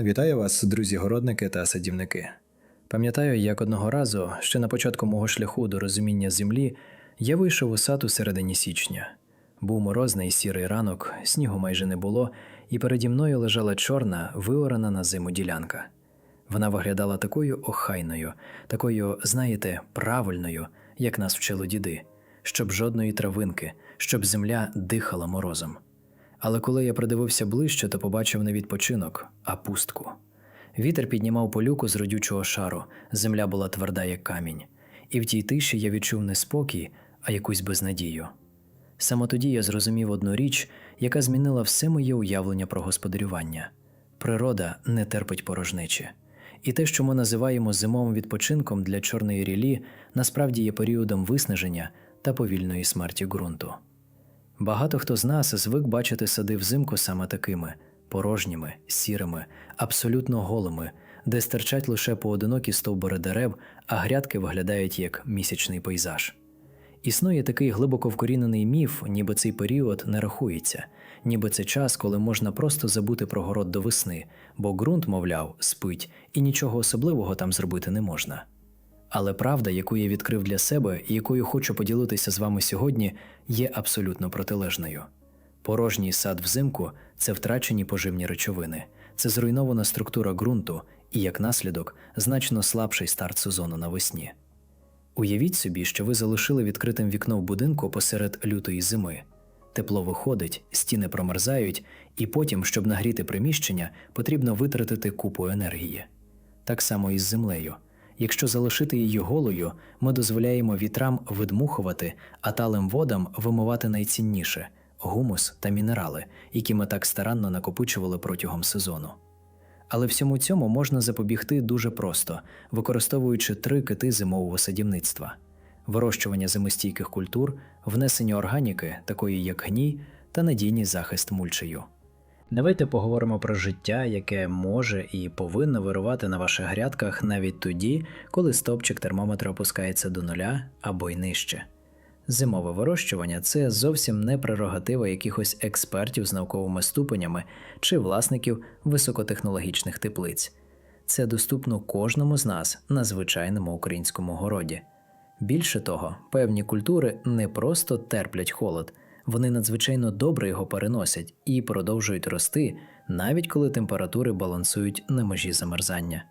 Вітаю вас, друзі-городники та садівники. Пам'ятаю, як одного разу, ще на початку мого шляху до розуміння землі, я вийшов у сад у середині січня. Був морозний сірий ранок, снігу майже не було, і переді мною лежала чорна, виорана на зиму ділянка. Вона виглядала такою охайною, такою, знаєте, правильною, як нас вчили діди, щоб жодної травинки, щоб земля дихала морозом. Але коли я придивився ближче, то побачив не відпочинок, а пустку. Вітер піднімав полюку з родючого шару, земля була тверда, як камінь, і в тій тиші я відчув не спокій, а якусь безнадію. Саме тоді я зрозумів одну річ, яка змінила все моє уявлення про господарювання. Природа не терпить порожнечі. І те, що ми називаємо зимовим відпочинком для чорної рілі, насправді є періодом виснаження та повільної смерті ґрунту. Багато хто з нас звик бачити сади взимку саме такими порожніми, сірими, абсолютно голими, де стирчать лише поодинокі стовбури дерев, а грядки виглядають як місячний пейзаж. Існує такий глибоко вкорінений міф, ніби цей період не рахується, ніби це час, коли можна просто забути про город до весни, бо ґрунт, мовляв, спить, і нічого особливого там зробити не можна. Але правда, яку я відкрив для себе і якою хочу поділитися з вами сьогодні, є абсолютно протилежною. Порожній сад взимку це втрачені поживні речовини, це зруйнована структура ґрунту і, як наслідок, значно слабший старт сезону навесні. Уявіть собі, що ви залишили відкритим вікно в будинку посеред лютої зими. Тепло виходить, стіни промерзають, і потім, щоб нагріти приміщення, потрібно витратити купу енергії. Так само і з землею. Якщо залишити її голою, ми дозволяємо вітрам видмухувати, а талим водам вимивати найцінніше гумус та мінерали, які ми так старанно накопичували протягом сезону. Але всьому цьому можна запобігти дуже просто, використовуючи три кити зимового садівництва: вирощування зимостійких культур, внесення органіки, такої як гній, та надійний захист мульчею. Давайте поговоримо про життя, яке може і повинно вирувати на ваших грядках навіть тоді, коли стопчик термометра опускається до нуля або й нижче. Зимове вирощування це зовсім не прерогатива якихось експертів з науковими ступенями чи власників високотехнологічних теплиць. Це доступно кожному з нас на звичайному українському городі. Більше того, певні культури не просто терплять холод, вони надзвичайно добре його переносять і продовжують рости, навіть коли температури балансують на межі замерзання.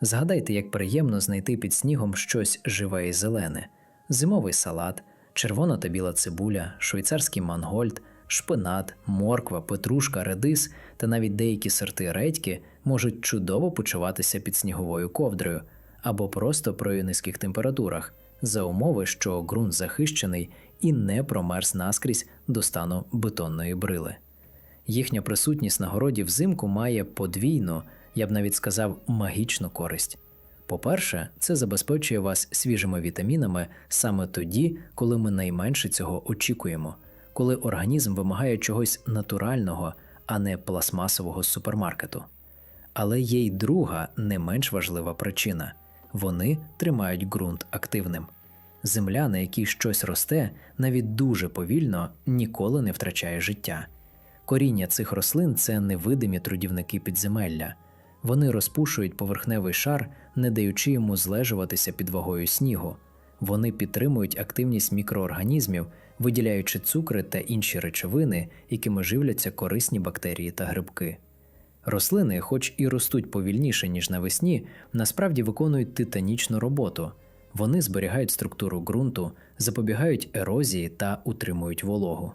Згадайте, як приємно знайти під снігом щось живе і зелене: зимовий салат, червона та біла цибуля, швейцарський мангольд, шпинат, морква, петрушка, редис та навіть деякі сорти редьки можуть чудово почуватися під сніговою ковдрою або просто при низьких температурах, за умови, що ґрунт захищений і не промерз наскрізь до стану бетонної брили. Їхня присутність на городі взимку має подвійну, я б навіть сказав, магічну користь. По-перше, це забезпечує вас свіжими вітамінами саме тоді, коли ми найменше цього очікуємо, коли організм вимагає чогось натурального, а не пластмасового супермаркету. Але є й друга, не менш важлива причина вони тримають ґрунт активним. Земля, на якій щось росте, навіть дуже повільно ніколи не втрачає життя. Коріння цих рослин це невидимі трудівники підземелля. Вони розпушують поверхневий шар, не даючи йому злежуватися під вагою снігу. Вони підтримують активність мікроорганізмів, виділяючи цукри та інші речовини, якими живляться корисні бактерії та грибки. Рослини, хоч і ростуть повільніше, ніж навесні, насправді виконують титанічну роботу. Вони зберігають структуру ґрунту, запобігають ерозії та утримують вологу.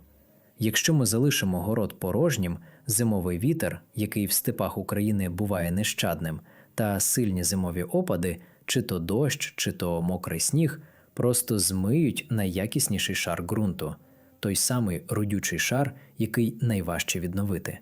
Якщо ми залишимо город порожнім, зимовий вітер, який в степах України буває нещадним, та сильні зимові опади, чи то дощ, чи то мокрий сніг, просто змиють найякісніший шар ґрунту, той самий родючий шар, який найважче відновити.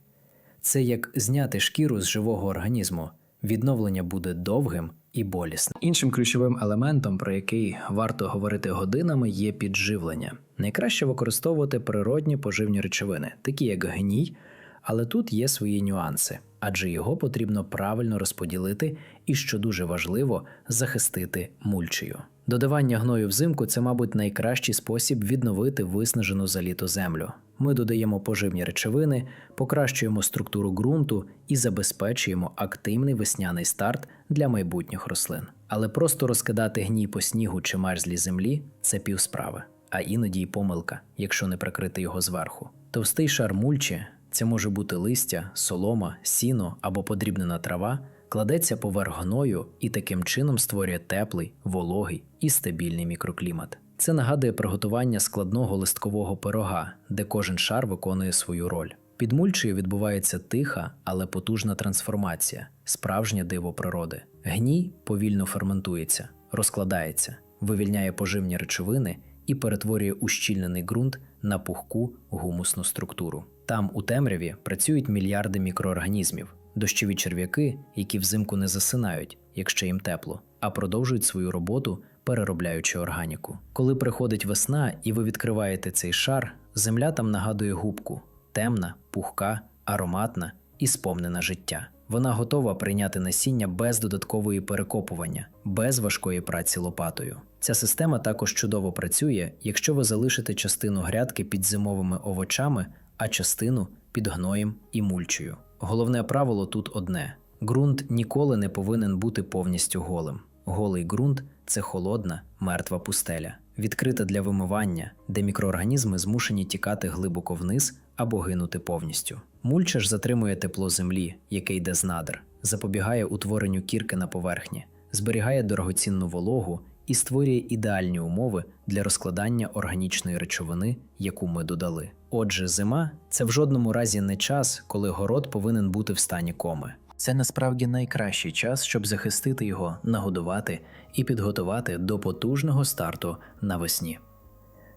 Це як зняти шкіру з живого організму. Відновлення буде довгим і болісним. Іншим ключовим елементом, про який варто говорити годинами, є підживлення. Найкраще використовувати природні поживні речовини, такі як гній, але тут є свої нюанси. адже його потрібно правильно розподілити і, що дуже важливо, захистити мульчею. Додавання гною взимку це, мабуть, найкращий спосіб відновити виснажену за літо землю. Ми додаємо поживні речовини, покращуємо структуру ґрунту і забезпечуємо активний весняний старт для майбутніх рослин. Але просто розкидати гній по снігу чи мерзлій землі це півсправи, а іноді й помилка, якщо не прикрити його зверху. Товстий шар мульчі це може бути листя, солома, сіно або подрібнена трава, кладеться поверх гною і таким чином створює теплий, вологий і стабільний мікроклімат. Це нагадує приготування складного листкового пирога, де кожен шар виконує свою роль. Під мульчею відбувається тиха, але потужна трансформація, справжнє диво природи. Гній повільно ферментується, розкладається, вивільняє поживні речовини і перетворює ущільнений ґрунт на пухку гумусну структуру. Там, у темряві, працюють мільярди мікроорганізмів, дощові черв'яки, які взимку не засинають, якщо їм тепло, а продовжують свою роботу, переробляючи органіку. Коли приходить весна і ви відкриваєте цей шар, земля там нагадує губку темна, пухка, ароматна і сповнена життя. Вона готова прийняти насіння без додаткової перекопування, без важкої праці лопатою. Ця система також чудово працює, якщо ви залишите частину грядки під зимовими овочами, а частину під гноєм і мульчею. Головне правило тут одне: ґрунт ніколи не повинен бути повністю голим. Голий ґрунт це холодна, мертва пустеля, відкрита для вимивання, де мікроорганізми змушені тікати глибоко вниз або гинути повністю. Мульча ж затримує тепло землі, яке йде з надр, запобігає утворенню кірки на поверхні, зберігає дорогоцінну вологу і створює ідеальні умови для розкладання органічної речовини, яку ми додали. Отже, зима це в жодному разі не час, коли город повинен бути в стані коми. Це насправді найкращий час, щоб захистити його, нагодувати і підготувати до потужного старту навесні.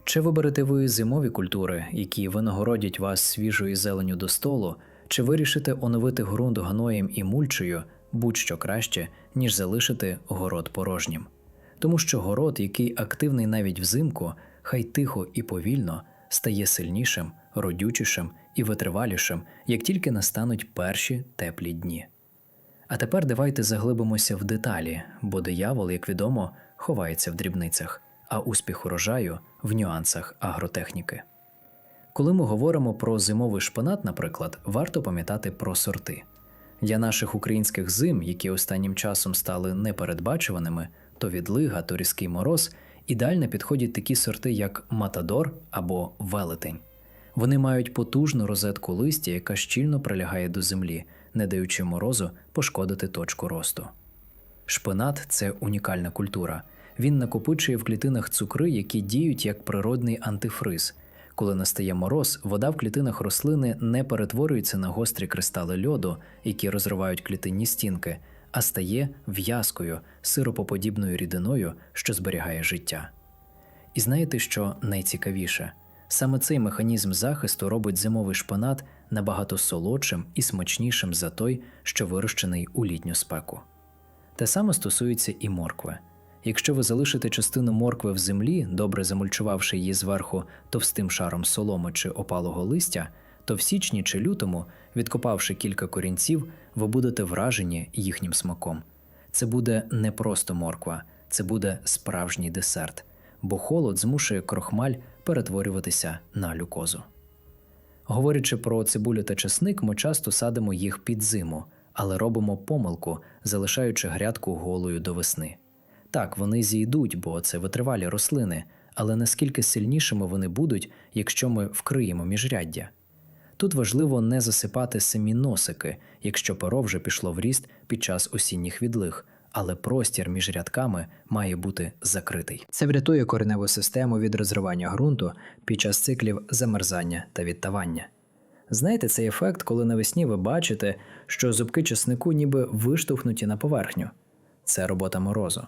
Чи виберете ви зимові культури, які винагородять вас свіжою зеленю до столу, чи вирішите оновити ґрунт гноєм і мульчею будь-що краще, ніж залишити город порожнім? Тому що город, який активний навіть взимку, хай тихо і повільно стає сильнішим, родючішим і витривалішим, як тільки настануть перші теплі дні. А тепер давайте заглибимося в деталі, бо диявол, як відомо, ховається в дрібницях, а успіх урожаю в нюансах агротехніки. Коли ми говоримо про зимовий шпинат, наприклад, варто пам'ятати про сорти. Для наших українських зим, які останнім часом стали непередбачуваними, то відлига, то різкий мороз, ідеально підходять такі сорти, як матадор або велетень. Вони мають потужну розетку листя, яка щільно прилягає до землі, не даючи морозу пошкодити точку росту. Шпинат це унікальна культура. Він накопичує в клітинах цукри, які діють як природний антифриз. Коли настає мороз, вода в клітинах рослини не перетворюється на гострі кристали льоду, які розривають клітинні стінки, а стає в'язкою, сиропоподібною рідиною, що зберігає життя. І знаєте, що найцікавіше? Саме цей механізм захисту робить зимовий шпинат набагато солодшим і смачнішим за той, що вирощений у літню спеку. Те саме стосується і моркви. Якщо ви залишите частину моркви в землі, добре замульчувавши її зверху товстим шаром соломи чи опалого листя, то в січні чи лютому, відкопавши кілька корінців, ви будете вражені їхнім смаком. Це буде не просто морква, це буде справжній десерт, бо холод змушує крохмаль перетворюватися на глюкозу. Говорячи про цибулю та чесник, ми часто садимо їх під зиму, але робимо помилку, залишаючи грядку голою до весни. Так, вони зійдуть, бо це витривалі рослини, але наскільки сильнішими вони будуть, якщо ми вкриємо міжряддя. Тут важливо не засипати самі носики, якщо перо вже пішло в ріст під час осінніх відлиг, але простір між рядками має бути закритий. Це врятує кореневу систему від розривання ґрунту під час циклів замерзання та відтавання. Знаєте цей ефект, коли навесні ви бачите, що зубки чеснику ніби виштовхнуті на поверхню. Це робота морозу.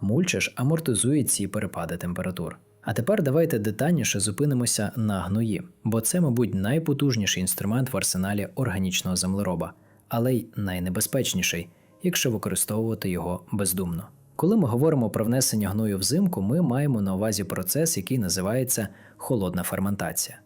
Мульча амортизує ці перепади температур. А тепер давайте детальніше зупинимося на гної, бо це, мабуть, найпотужніший інструмент в арсеналі органічного землероба, але й найнебезпечніший, якщо використовувати його бездумно. Коли ми говоримо про внесення гною взимку, ми маємо на увазі процес, який називається холодна ферментація.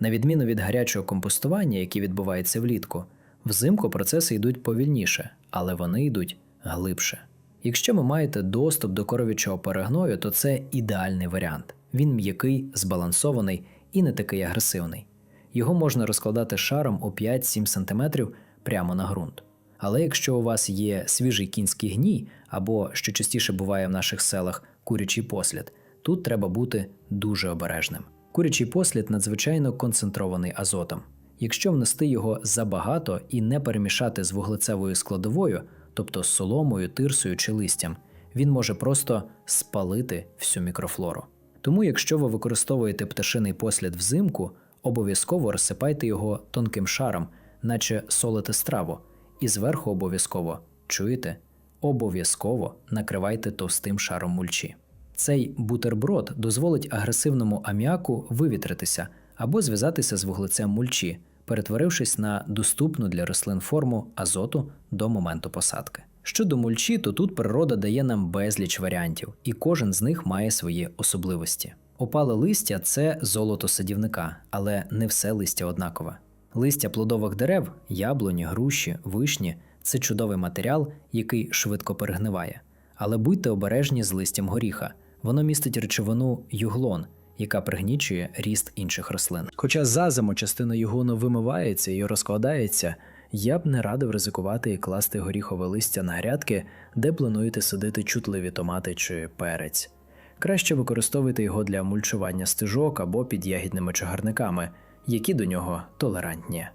На відміну від гарячого компостування, який відбувається влітку, Взимку процеси йдуть повільніше, але вони йдуть глибше. Якщо ви маєте доступ до коров'ячого перегною, то це ідеальний варіант. Він м'який, збалансований і не такий агресивний. Його можна розкладати шаром у 5-7 см прямо на ґрунт. Але якщо у вас є свіжий кінський гній, або, що частіше буває в наших селах, курячий послід, тут треба бути дуже обережним. Курячий послід надзвичайно концентрований азотом. Якщо внести його забагато і не перемішати з вуглецевою складовою, тобто з соломою, тирсою чи листям, він може просто спалити всю мікрофлору. Тому, якщо ви використовуєте пташиний послід взимку, обов'язково розсипайте його тонким шаром, наче солите страву, і зверху обов'язково чуєте, обов'язково накривайте товстим шаром мульчі. Цей бутерброд дозволить агресивному аміаку вивітритися або зв'язатися з вуглецем мульчі, перетворившись на доступну для рослин форму азоту до моменту посадки. Щодо мульчі, то тут природа дає нам безліч варіантів, і кожен з них має свої особливості. Опале листя це золото садівника, але не все листя однакове. Листя плодових дерев, яблуні, груші, вишні це чудовий матеріал, який швидко перегниває. Але будьте обережні з листям горіха. Воно містить речовину юглон, яка пригнічує ріст інших рослин. Хоча за зиму частина югону вимивається і розкладається, я б не радив ризикувати і класти горіхове листя на грядки, де плануєте садити чутливі томати чи перець. Краще використовуйте його для мульчування стежок або під ягідними чагарниками, які до нього толерантні.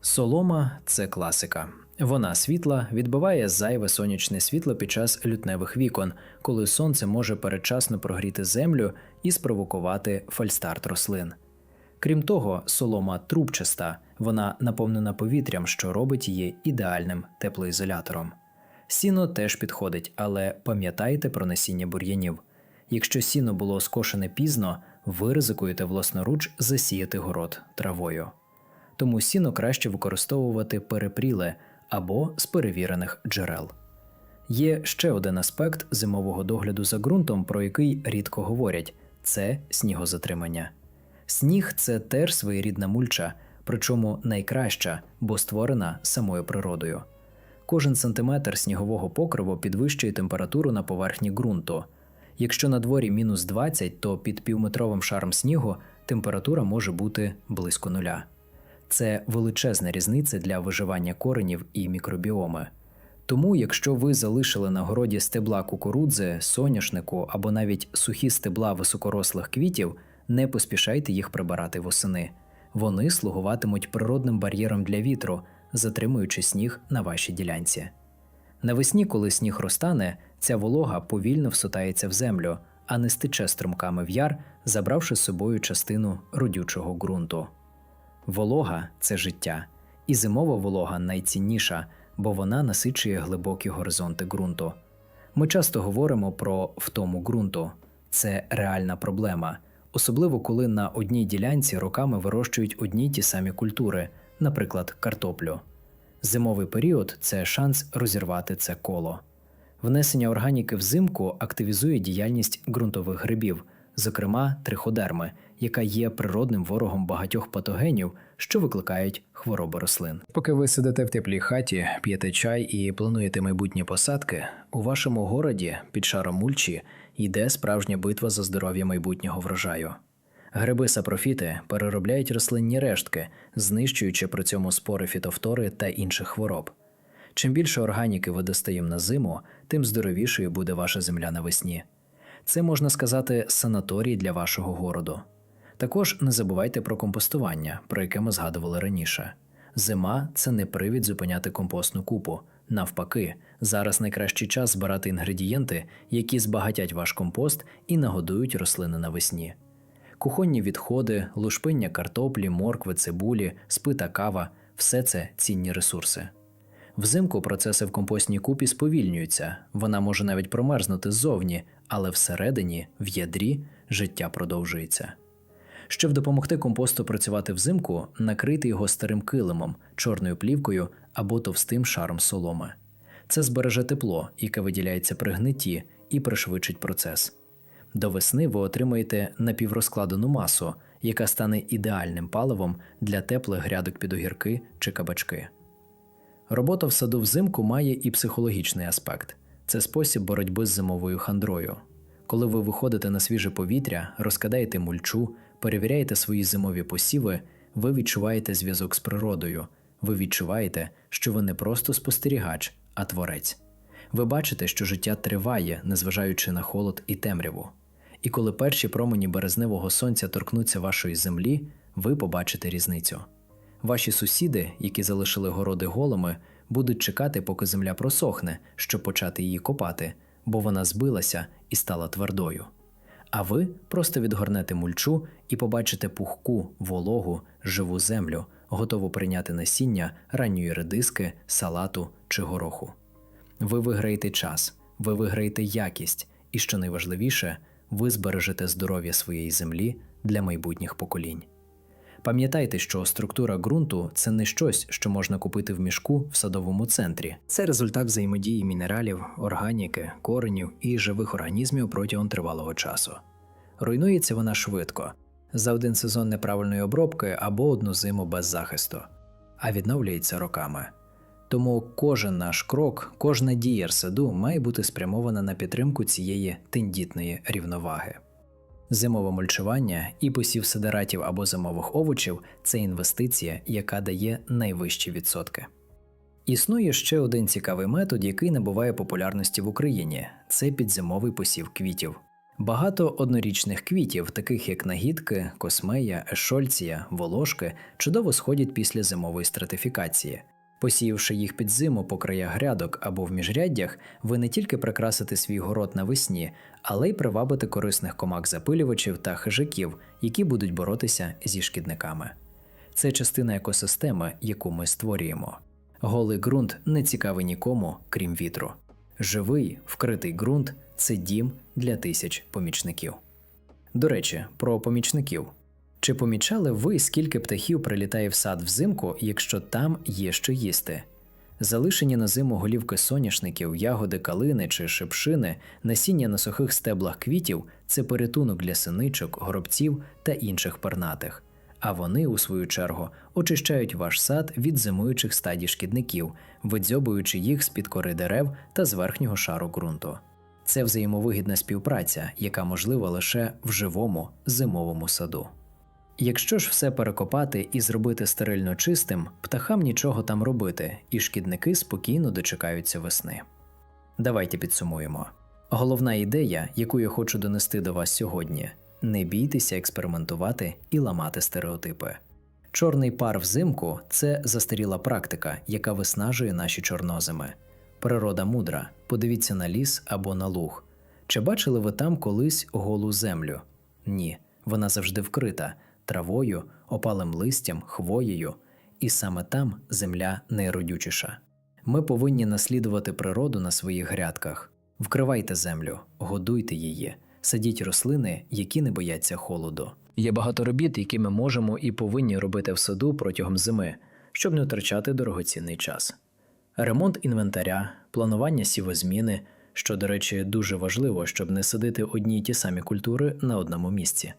Солома це класика. Вона світла відбиває зайве сонячне світло під час лютневих вікон, коли сонце може передчасно прогріти землю і спровокувати фальстарт рослин. Крім того, солома трубчаста, вона наповнена повітрям, що робить її ідеальним теплоізолятором. Сіно теж підходить, але пам'ятайте про насіння бур'янів. Якщо сіно було скошене пізно, ви ризикуєте власноруч засіяти город травою. Тому сіно краще використовувати перепріле або з перевірених джерел. Є ще один аспект зимового догляду за ґрунтом, про який рідко говорять це снігозатримання. Сніг це теж своєрідна мульча, причому найкраща, бо створена самою природою. Кожен сантиметр снігового покриву підвищує температуру на поверхні ґрунту. Якщо на дворі мінус 20, то під півметровим шаром снігу температура може бути близько нуля. Це величезна різниця для виживання коренів і мікробіоми. Тому, якщо ви залишили на городі стебла кукурудзи, соняшнику або навіть сухі стебла високорослих квітів, не поспішайте їх прибирати восени. Вони слугуватимуть природним бар'єром для вітру, затримуючи сніг на вашій ділянці. Навесні, коли сніг розтане, ця волога повільно всотається в землю, а не стече струмками в яр, забравши з собою частину родючого ґрунту. Волога це життя, і зимова волога найцінніша, бо вона насичує глибокі горизонти ґрунту. Ми часто говоримо про втому ґрунту. Це реальна проблема, особливо коли на одній ділянці роками вирощують одні й ті самі культури, наприклад, картоплю. Зимовий період це шанс розірвати це коло. Внесення органіки взимку активізує діяльність ґрунтових грибів, зокрема триходерми, яка є природним ворогом багатьох патогенів, що викликають хвороби рослин. Поки ви сидите в теплій хаті, п'єте чай і плануєте майбутні посадки, у вашому городі під шаром мульчі йде справжня битва за здоров'я майбутнього врожаю. Гриби сапрофіти переробляють рослинні рештки, знищуючи при цьому спори фітофтори та інших хвороб. Чим більше органіки ви дасте їм на зиму, тим здоровішою буде ваша земля навесні. Це можна сказати санаторій для вашого городу. Також не забувайте про компостування, про яке ми згадували раніше. Зима це не привід зупиняти компостну купу. Навпаки, зараз найкращий час збирати інгредієнти, які збагатять ваш компост і нагодують рослини навесні. Кухонні відходи, лушпиння картоплі, моркви, цибулі, спита кава все це цінні ресурси. Взимку процеси в компостній купі сповільнюються, вона може навіть промерзнути ззовні, але всередині, в ядрі, життя продовжується. Щоб допомогти компосту працювати взимку, накрийте його старим килимом, чорною плівкою або товстим шаром соломи. Це збереже тепло, яке виділяється при гнитті, і пришвидшить процес. До весни ви отримаєте напіврозкладену масу, яка стане ідеальним паливом для теплих грядок під огірки чи кабачки. Робота в саду взимку має і психологічний аспект це спосіб боротьби з зимовою хандрою. Коли ви виходите на свіже повітря, розкидаєте мульчу, перевіряєте свої зимові посіви, ви відчуваєте зв'язок з природою. Ви відчуваєте, що ви не просто спостерігач, а творець. Ви бачите, що життя триває, незважаючи на холод і темряву. І коли перші промені березневого сонця торкнуться вашої землі, ви побачите різницю. Ваші сусіди, які залишили городи голими, будуть чекати, поки земля просохне, щоб почати її копати, бо вона збилася і стала твердою. А ви просто відгорнете мульчу і побачите пухку, вологу, живу землю, готову прийняти насіння ранньої редиски, салату чи гороху. Ви виграєте час, ви виграєте якість, і що найважливіше, ви збережете здоров'я своєї землі для майбутніх поколінь. Пам'ятайте, що структура ґрунту це не щось, що можна купити в мішку в садовому центрі. Це результат взаємодії мінералів, органіки, коренів і живих організмів протягом тривалого часу. Руйнується вона швидко за один сезон неправильної обробки або одну зиму без захисту, а відновлюється роками. Тому кожен наш крок, кожна дія саду має бути спрямована на підтримку цієї тендітної рівноваги. Зимове мульчування і посів сидератів або зимових овочів це інвестиція, яка дає найвищі відсотки. Існує ще один цікавий метод, який набуває популярності в Україні це підзимовий посів квітів. Багато однорічних квітів, таких як нагідки, космея, ешольція, волошки, чудово сходять після зимової стратифікації. Посіявши їх під зиму по краях грядок або в міжряддях, ви не тільки прикрасите свій город навесні, але й привабите корисних комак запилювачів та хижаків, які будуть боротися зі шкідниками. Це частина екосистеми, яку ми створюємо. Голий ґрунт не цікавий нікому, крім вітру. Живий, вкритий ґрунт це дім для тисяч помічників. До речі, про помічників. Чи помічали ви, скільки птахів прилітає в сад взимку, якщо там є що їсти? Залишені на зиму голівки соняшників, ягоди калини чи шипшини, насіння на сухих стеблах квітів це порятунок для синичок, горобців та інших пернатих. А вони, у свою чергу, очищають ваш сад від зимуючих стадій шкідників, видзьобуючи їх з під кори дерев та з верхнього шару ґрунту. Це взаємовигідна співпраця, яка можлива лише в живому зимовому саду. Якщо ж все перекопати і зробити стерильно чистим, птахам нічого там робити, і шкідники спокійно дочекаються весни. Давайте підсумуємо. Головна ідея, яку я хочу донести до вас сьогодні не бійтеся експериментувати і ламати стереотипи. Чорний пар взимку це застаріла практика, яка виснажує наші чорнозими. Природа мудра, подивіться на ліс або на луг. Чи бачили ви там колись голу землю? Ні, вона завжди вкрита травою, опалим листям, хвоєю, і саме там земля найродючіша. Ми повинні наслідувати природу на своїх грядках. Вкривайте землю, годуйте її, садіть рослини, які не бояться холоду. Є багато робіт, які ми можемо і повинні робити в саду протягом зими, щоб не втрачати дорогоцінний час. Ремонт інвентаря, планування сівозміни, що, до речі, дуже важливо, щоб не садити одні й ті самі культури на одному місці.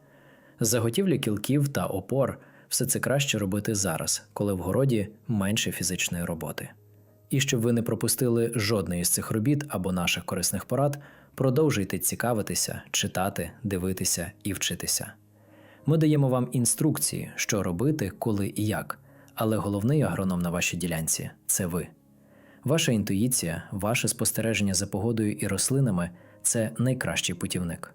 Заготівлі кілків та опор все це краще робити зараз, коли в городі менше фізичної роботи. І щоб ви не пропустили жодної з цих робіт або наших корисних порад, продовжуйте цікавитися, читати, дивитися і вчитися. Ми даємо вам інструкції, що робити, коли і як, але головний агроном на вашій ділянці це ви. Ваша інтуїція, ваше спостереження за погодою і рослинами це найкращий путівник.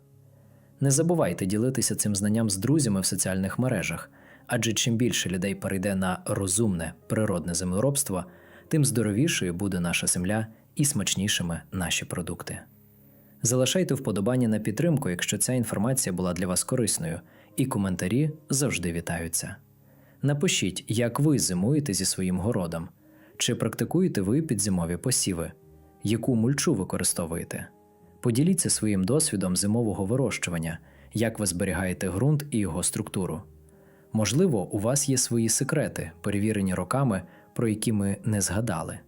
Не забувайте ділитися цим знанням з друзями в соціальних мережах, адже чим більше людей перейде на розумне природне землеробство, тим здоровішою буде наша земля і смачнішими наші продукти. Залишайте вподобання на підтримку, якщо ця інформація була для вас корисною, і коментарі завжди вітаються. Напишіть, як ви зимуєте зі своїм городом, чи практикуєте ви підзимові посіви, яку мульчу використовуєте. Поділіться своїм досвідом зимового вирощування, як ви зберігаєте ґрунт і його структуру. Можливо, у вас є свої секрети, перевірені роками, про які ми не згадали.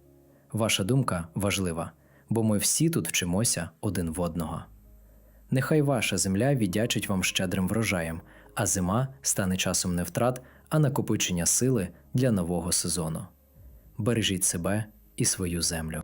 Ваша думка важлива, бо ми всі тут вчимося один в одного. Нехай ваша земля віддячить вам щедрим врожаєм, а зима стане часом не втрат, а накопичення сили для нового сезону. Бережіть себе і свою землю.